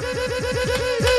ハハハハ!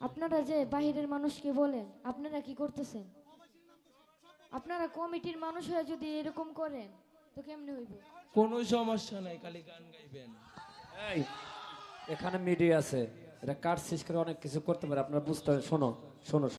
আপনারা যে বাহিরের মানুষকে বলেন আপনারা কি করতেছেন? আপনারা কমিটির মানুষ হয়ে যদি এরকম করেন তো কেমনে হইব? কোনো সমস্যা নাই খালি গান গাইবেন। এই, এখানে মিডিয়া আছে এটা কার্ড শেষ করে অনেক কিছু করতে পারে আপনারা বুঝতে হবে শোনো শোনো।